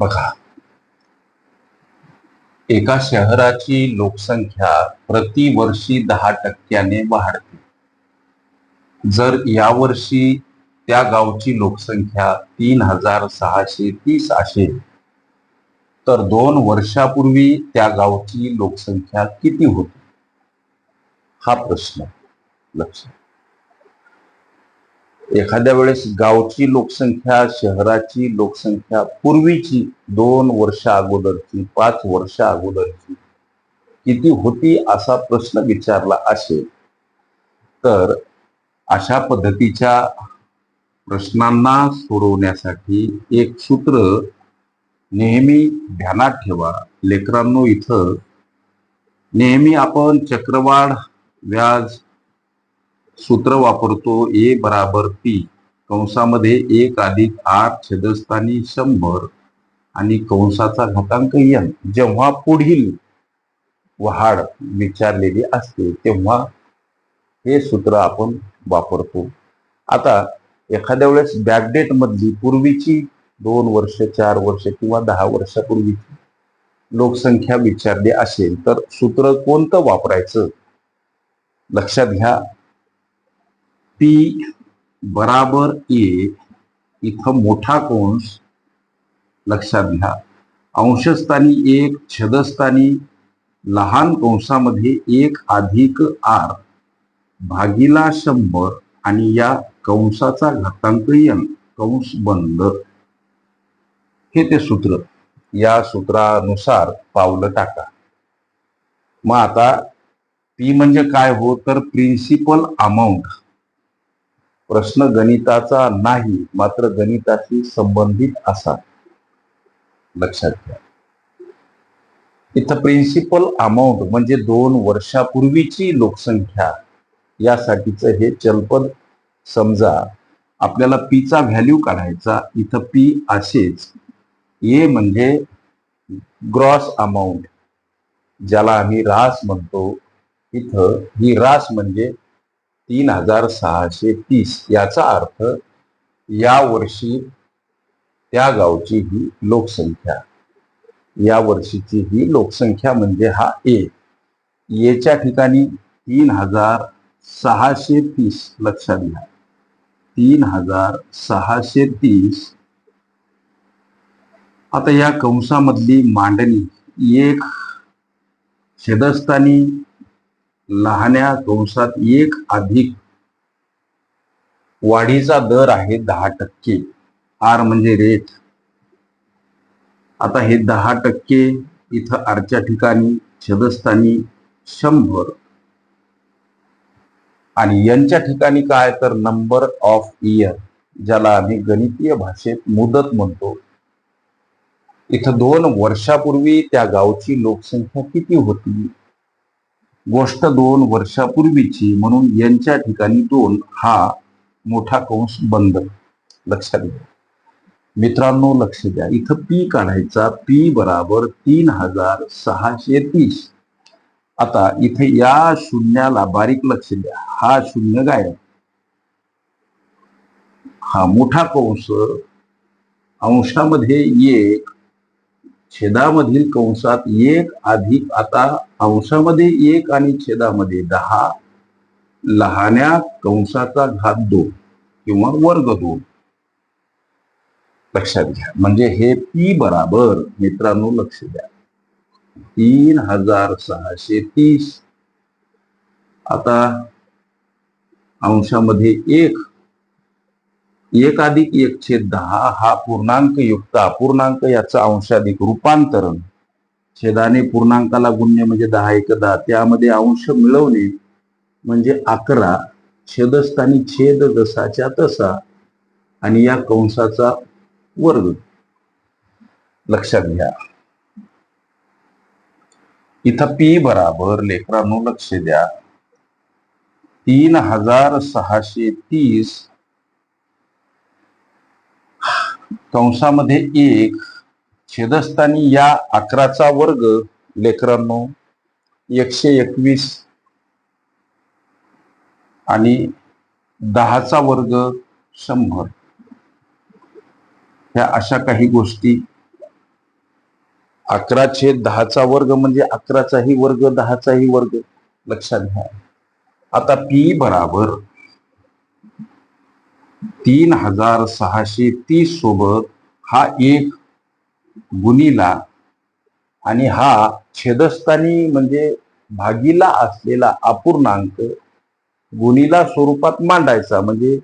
बघा. एका शहराची लोकसंख्या प्रतिवर्षी दहा टक्क्याने वाढते. जर यावर्षी त्या गावची लोकसंख्या तीन हजार सहाशे तीस असेल तर दोन वर्षापूर्वी त्या गावची लोकसंख्या किती होती? हा प्रश्न लक्षात एखाद्या वेळेस गावची लोकसंख्या शहराची लोकसंख्या पूर्वीची दोन वर्ष अगोदरची पाच वर्ष अगोदरची किती होती असा प्रश्न विचारला असेल तर अशा पद्धतीच्या प्रश्नांना सोडवण्यासाठी एक सूत्र नेहमी ध्यानात ठेवा. लेकरांनो इथं नेहमी आपण चक्रवाढ व्याज सूत्र वापरतो ए बराबर पी. कंसामध्ये एक अधिक आठ छेदस्थानी शंभर. आणि कंसाचा घातांक यन. जेव्हा पुढील वाढ विचारलेली असते तेव्हा हे सूत्र आपण वापरतो. आता एखाद्या वेळेस बॅकडेट मधली पूर्वीची दोन वर्ष चार वर्ष किंवा दहा वर्षापूर्वीची लोकसंख्या विचारली असेल तर सूत्र कोणतं वापरायचं? लक्षात घ्या. पी बराबर ए इथं मोठा कंस लक्षात घ्या. अंशस्थानी एक छदस्थानी लहान कंसामध्ये एक अधिक आर भागीला शंभर आणि या कंसाचा घातांक यन कंस बंद. हे ते सूत्र. या सूत्रानुसार पावलं टाका. मग आता पी म्हणजे काय हो? तर प्रिन्सिपल अमाऊंट प्रश्न गणिताचा नाही मात्र गणिताशी संबंधित असा. लक्षात घ्या. इथं प्रिन्सिपल अमाऊंट म्हणजे दोन वर्षापूर्वीची लोकसंख्या यासाठीचं हे चलपद समजा आपल्याला पीचा व्हॅल्यू काढायचा इथं पी असेच. ए म्हणजे ग्रॉस अमाऊंट ज्याला आम्ही रास म्हणतो. इथं ही रास म्हणजे तीन हजार सहाशे तीस याचा अर्थ या वर्षी त्या गावची ही लोकसंख्या. या वर्षीची ही लोकसंख्या म्हणजे हा ए. एच्या ठिकाणी तीन हजार सहाशे तीस लक्षात घ्या. तीन हजार सहाशे तीस. आता या कंसामधली मांडणी एक छेदस्थानी लहान्या कंसात एक अधिक वाढीचा दर आहे दहा टक्के. आर म्हणजे रेट आता हे दहा टक्के इथं आरच्या ठिकाणी छदस्थानी शंभर. आणि यांच्या ठिकाणी काय तर नंबर ऑफ इयर ज्याला आम्ही गणितीय भाषेत मुदत म्हणतो. इथं दोन वर्षापूर्वी त्या गावची लोकसंख्या किती होती? गोष्ट दोन वर्षापूर्वीची म्हणून यांच्या ठिकाणी दोन हा मोठा कंस बंद. लक्षात घ्या. मित्रांनो लक्ष द्या. इथं पी काढायचा. पी बराबर तीन हजार सहाशे तीस. आता इथे या शून्याला बारीक लक्ष द्या. हा शून्य गायब हा मोठा कंस अंशामध्ये एक छेदामधील कंसात एक अधिक आता अंशामध्ये एक आणि छेदामध्ये दहा लहान्या कंसाचा घात दोन किंवा वर्ग दोन. लक्षात घ्या. म्हणजे हे पी बराबर मित्रांनो लक्ष द्या. तीन हजार सहाशे तीस. आता अंशामध्ये एक एक अधिक एक छेद दहा हा पूर्णांक युक्त अपूर्णांक याचं अंशाधिक रूपांतरण. छेदाने पूर्णांकाला गुण्य म्हणजे दहा एक दहा. त्यामध्ये अंश मिळवणे म्हणजे अकरा. छेदस्थानी छेद जसाच्या तसा आणि या कंसाचा वर्ग. लक्षात घ्या. इथं पी बराबर लेकरांनो लक्ष द्या. तीन हजार सहाशे तीस कंसामध्ये एक छेदस्थानी या अकराचा वर्ग लेकरांनो एकशे एकवीस आणि दहाचा वर्ग शंभर. ह्या अशा काही गोष्टी. अकरा छेद दहाचा वर्ग म्हणजे अकराचाही वर्ग दहाचाही वर्ग. लक्षात घ्या. आता पी बराबर. तीन हजार सहाशे तीस सोबत हा एक गुणीला आणि हा छेदस्थानी म्हणजे भागीला असलेला अपूर्णांक गुणीला स्वरूपात मांडायचा म्हणजे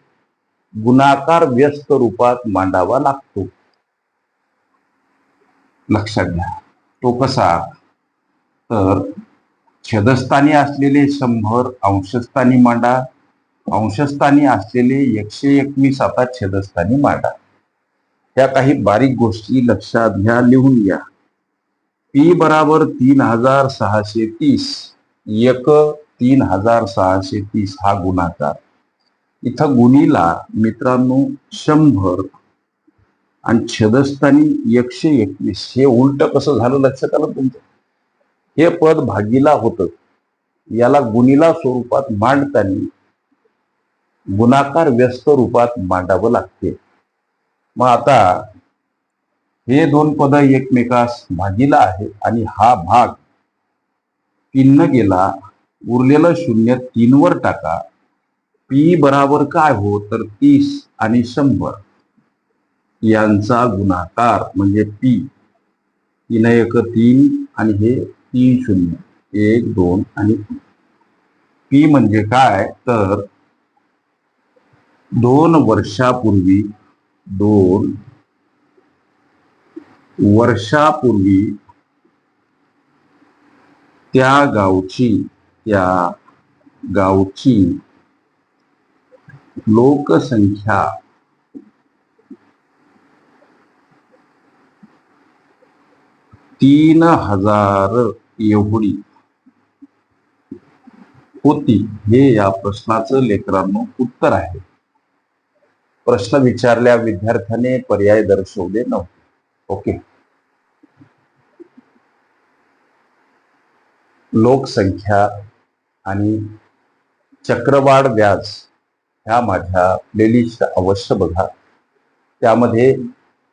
गुणाकार व्यस्त रूपात मांडावा लागतो. लक्षात घ्या. तो कसा? तर छेदस्थानी असलेले शंभर अंशस्थानी मांडा. अंशस्थानी असलेले एकशे एकवीस आता छेदस्थानी मांडा. त्या काही बारीक गोष्टी लक्षात घ्या लिहून घ्या. पी बराबर तीन हजार सहाशे तीस एक तीन हजार सहाशे तीस हा गुणाकार. इथं गुणीला मित्रांनो शंभर आणि छेदस्थानी एकशे एकवीस. हे उलट कसं झालं लक्षात आलं तुमचं? हे पद भागीला होतं. याला गुणीला स्वरूपात मांडताना गुणाकार व्यस्त रूपात मांडावं लागते. मग आता हे दोन पद एकमेकास भागीला आहे आणि हा भाग तीन गेला उरलेलं शून्य तीनवर टाका. पी बराबर काय हो? तर तीस आणि शंभर. यांचा गुणाकार म्हणजे पी. तीन एक तीन आणि हे तीन शून्य. एक दोन आणि पी म्हणजे काय? तर दोन वर्षापूर्वी दोन वर्षापूर्वी त्या गावची त्या गावची लोकसंख्या तीन हजार एवढी होती. हे या प्रश्नाचं लेकरांनो उत्तर आहे. प्रश्न विचारल्या विद्यार्थ्याने पर्याय दर्शवले नव्हते. ओके. लोकसंख्या आणि चक्रवाढ व्याज ह्या माझ्या प्लेलिस्ट अवश्य बघा. त्यामध्ये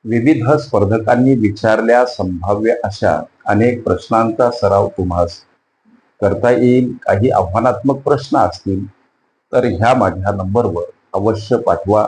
विविध स्पर्धकांनी विचारल्या संभाव्य अशा अनेक प्रश्नांचा सराव तुम्हास करता येईल. काही आव्हानात्मक प्रश्न असतील तर ह्या माझ्या नंबरवर अवश्य पाठवा.